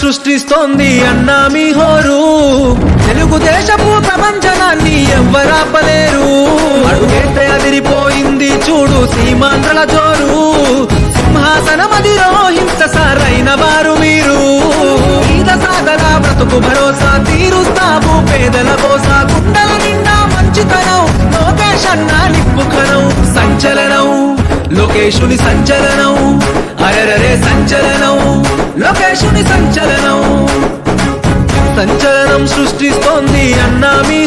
సృష్టిస్తోంది అన్నా మీ హోరు. తెలుగుదేశపు ప్రపంచనాన్ని ఎవ్వరాపలేరు అడుగేస్తే అదిరిపోయింది చూడు సీమాంధ్రల జోరు. సింహాసనమదిరో రోహింస సారైన వారు మీరు. ఈద సాగల బ్రతుకు భరోసా తీరుస్తాము. పేదల కోసా గుండెల నిండా మంచితనం లోకేష్ అన్నా నిప్పుకనం సంచలనం. లోకేశుని సంచలనం. అరరరే సంచలనం. లోకేశుని సంచలనం. సంచలనం సృష్టిస్తోంది అన్నా మీ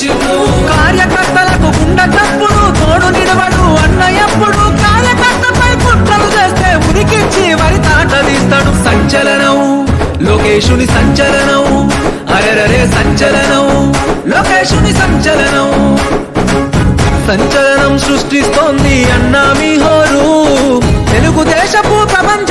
వరి తాట తీస్తాడు సంచలనం లోకేశుని సంచలనం అరరరే సంచలనం లోకేశుని సంచలనం సంచలనం సృష్టిస్తోంది అన్నా మీ హోరు తెలుగుదేశపు ప్రపంచ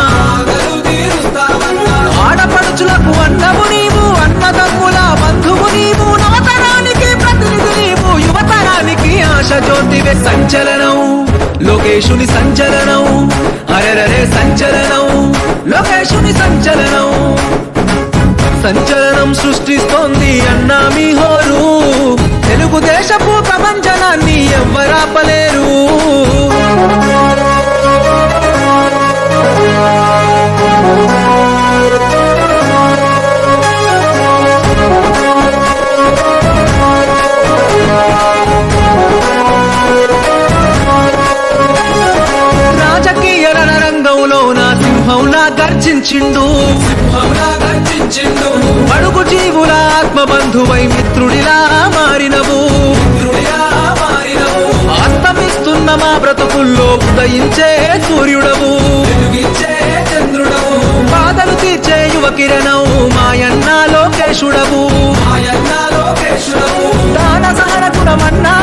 సంచలనం. లోకేశుని సంచలనం. అరరరే సంచలనం. లోకేశుని సంచలనం. సంచలనం సృష్టిస్తోంది అన్నా మీ హోరు. తెలుగుదేశపు ప్రపంచనాన్ని ఎవ్వరాపలేరు. సింహంలా గర్జించిండు. అడుగు జీవుల ఆత్మబంధువై మిత్రుడిలా మారినవు. అస్తమిస్తున్న మా బ్రతుకుల్లో ఉదయించే సూర్యుడవు. బాధలు తీర్చే యువ కిరణం మాయన్న లోకేశుడవు. దాన సహన గుణమన్నా